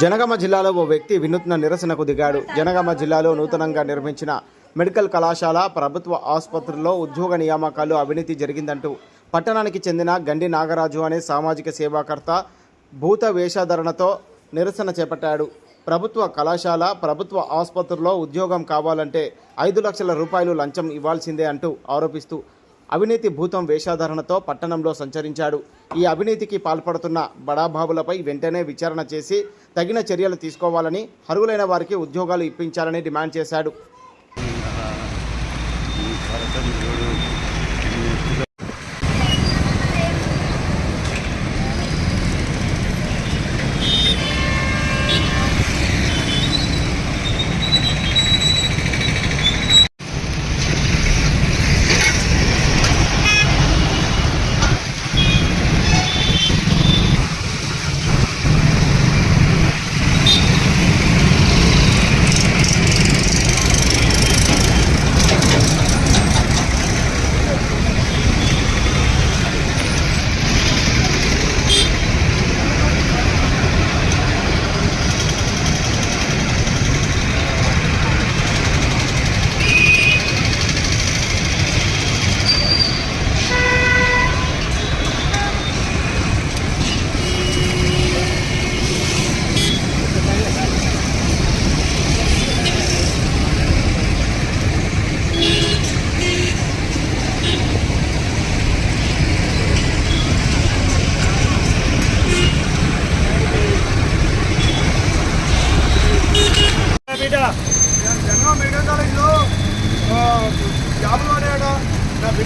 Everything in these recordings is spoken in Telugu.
జనగామ జిల్లాలో ఓ వ్యక్తి వినూత్న నిరసనకు దిగాడు. జనగామ జిల్లాలో నూతనంగా నిర్మించిన మెడికల్ కళాశాల ప్రభుత్వ ఆసుపత్రుల్లో ఉద్యోగ నియామకాలు అవినీతి జరిగిందంటూ పట్టణానికి చెందిన గండి నాగరాజు అనే సామాజిక సేవాకర్త భూత వేషధరణతో నిరసన చేపట్టాడు. ప్రభుత్వ కళాశాల ప్రభుత్వ ఆసుపత్రుల్లో ఉద్యోగం కావాలంటే ఐదు లక్షల రూపాయలు లంచం ఇవ్వాల్సిందే అంటూ ఆరోపిస్తూ అవినీతి భూతం వేషాధారణతో పట్టణంలో సంచరించాడు. ఈ అవినీతికి పాల్పడుతున్న బడాబాబులపై వెంటనే విచారణ చేసి తగిన చర్యలు తీసుకోవాలని అర్హులైన వారికి ఉద్యోగాలు ఇప్పించాలని డిమాండ్ చేశాడు.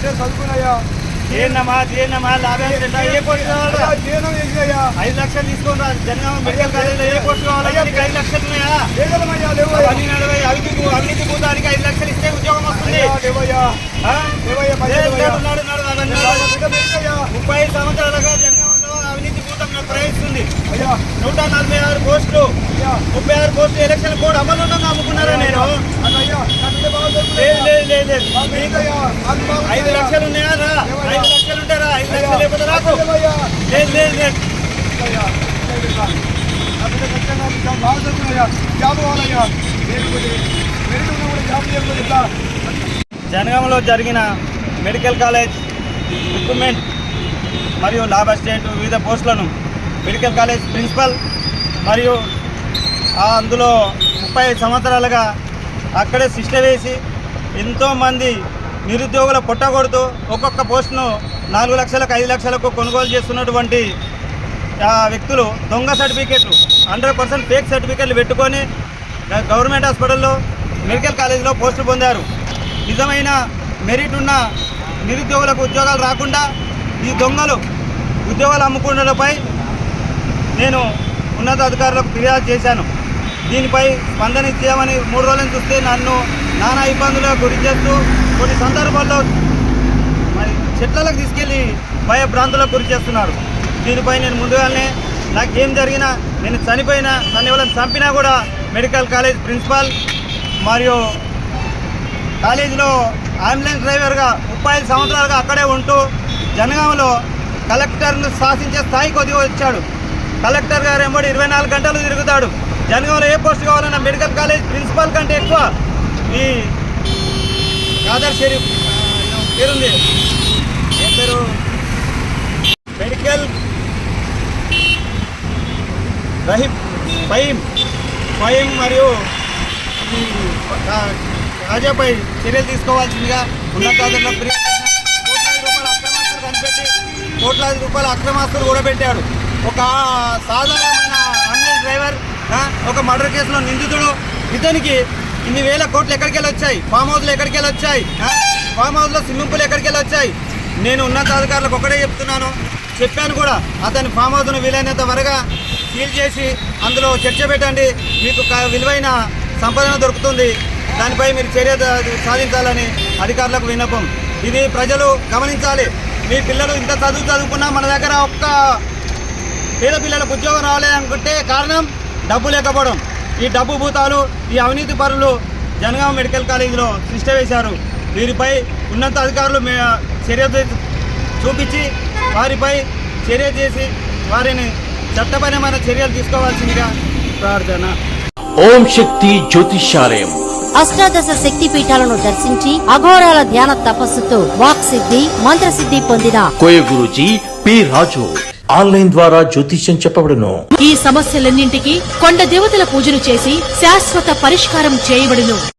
బిడ్డ చదువుకున్నాయా? ఏందమ్మా ఏందమ్మా లాభం ఏంటా? ఏ పోస్ట్ కావాలా? జీవనం ఐదు లక్షలు తీసుకొని రా. జనగామ మెడికల్ కాలేజీలో ఏ పోస్ట్ కావాలా? నీకు ఐదు లక్షలు ఉన్నాయా? లేదమ్మయ్యా లేవయ్యా. అవన్నీ నలభై అవినీతి అవినీతి భూతానికి ఐదు లక్షలు ఇస్తే ఉద్యోగం వస్తుంది. లేవయ్యా. ముప్పై ఐదు సంవత్సరాలుగా జనగామలో అవినీతి భూతం ప్రవేశిస్తుంది అయ్యా. నూట నలభై ఆరు పోస్టులు. ముప్పై ఆరు పోస్టులు ఎలక్షన్ కోడ్ అమలు నమ్ముకున్నారా నేను? అయ్యా. ఐదు లక్షలు ఉన్నాయా? రా. ఐదు లక్షలు ఉంటారా ఐదు లక్షలు లేకపోతే రాకు. లేదు లేదు లేదు. జనగామలో జరిగిన మెడికల్ కాలేజ్ రిక్రూట్మెంట్ మరియు లాబ్ అసిస్టెంట్ వివిధ పోస్టులను మెడికల్ కాలేజ్ ప్రిన్సిపల్ మరియు అందులో ముప్పై ఐదు సంవత్సరాలుగా అక్కడే సిస్టర్ వేసి ఎంతోమంది నిరుద్యోగుల పొట్టగొడుతూ ఒక్కొక్క పోస్టును నాలుగు లక్షలకు ఐదు లక్షలకు కొనుగోలు చేస్తున్నటువంటి వ్యక్తులు దొంగ సర్టిఫికేట్లు హండ్రెడ్ పర్సెంట్ ఫేక్ సర్టిఫికేట్లు పెట్టుకొని గవర్నమెంట్ హాస్పిటల్లో మెడికల్ కాలేజీలో పోస్టులు పొందారు. నిజమైన మెరిట్ ఉన్న నిరుద్యోగులకు ఉద్యోగాలు రాకుండా ఈ దొంగలు ఉద్యోగాలు అమ్ముకున్నలపై నేను ఉన్నతాధికారులకు ఫిర్యాదు చేశాను. దీనిపై స్పందన ఇచ్చామని మూడు రోజులను చూస్తే నన్ను నానా ఇబ్బందులకు గురి చేస్తూ కొన్ని సందర్భాల్లో మరి చెట్లకు తీసుకెళ్ళి భయభ్రాంతులకు గురి చేస్తున్నారు. దీనిపై నేను ముందుగానే నాకు ఏం జరిగినా నేను చనిపోయినా నన్ను ఎవరైనా చంపినా కూడా మెడికల్ కాలేజ్ ప్రిన్సిపాల్ మరియు కాలేజీలో అంబులెన్స్ డ్రైవర్గా ముప్పై ఐదు సంవత్సరాలుగా అక్కడే ఉంటూ జనగామలో కలెక్టర్ను శాసించే స్థాయికి కొద్దిగా వచ్చాడు. కలెక్టర్ గారు ఎంబడి ఇరవై నాలుగు గంటలు తిరుగుతాడు. జనగామలో ఏ పోస్ట్ కావాలన్నా మెడికల్ కాలేజ్ ప్రిన్సిపాల్ కంటే ఎక్కువ మీ కాదర్ షరీఫ్ పేరుంది. ఏం పేరు? మెడికల్ రహీం ఫైమ్ ఫైమ్ మరియు రాజాపై చర్యలు తీసుకోవాల్సిందిగా ఉన్నతాధికారులకు కోట్లాది రూపాయల అక్రమాస్తులు కోట్లాది కూడా పెట్టాడు ఒక సాధారణమైన అంబులెన్స్ డ్రైవర్ ఒక మర్డర్ కేసులో నిందితుడు. ఇతనికి ఇన్ని వేల కోట్లు ఎక్కడికి వెళ్ళి వచ్చాయి? ఫామ్ హౌస్లు ఎక్కడికి వెళ్ళి వచ్చాయి ఫామ్ హౌస్లో స్విమ్మింగ్ పూల్ ఎక్కడికి వెళ్ళి వచ్చాయి? నేను ఉన్నతాధికారులకు ఒకటే చెప్తున్నాను. చెప్పాను కూడా అతని ఫామ్ హౌస్ను వీలైనంత త్వరగా సీల్ చేసి అందులో చర్చ పెట్టండి. మీకు విలువైన సంపదన దొరుకుతుంది. దానిపై మీరు చర్య సాధించాలని అధికారులకు విన్నపం. ఇది ప్రజలు గమనించాలి. మీ పిల్లలు ఇంత చదువు చదువుకున్నా మన దగ్గర ఒక్క పేద పిల్లలకు ఉద్యోగం రాలేదనుకుంటే కారణం డబ్బు లేకపోవడం. ఈ డబ్బు భూతాలు ఈ అవినీతి పరులు జనగామ మెడికల్ కాలేజీలో సృష్ట వేశారు. వీరిపై ఉన్నత అధికారులు మే- చర్య చూపించి వారిపై చర్య చేసి వారిని చట్టపరమైన చర్యలు తీసుకోవాల్సిందిగా ప్రార్థన. ఓం శక్తి జ్యోతిష్యాలయం. అష్టాదశ శక్తి పీఠాలను దర్శించి అఘోరాల ధ్యాన తపస్సుతో వాక్ సిద్ధి మంత్రసిద్ధి పొందిన కోయ గురూజీ పి రాజు. ఆన్లైన్ ద్వారా జ్యోతిష్యం చెప్పబడును. ఈ సమస్యలన్నింటికి కొండ దేవతల పూజలు చేసి శాశ్వత పరిష్కారం చేయబడును.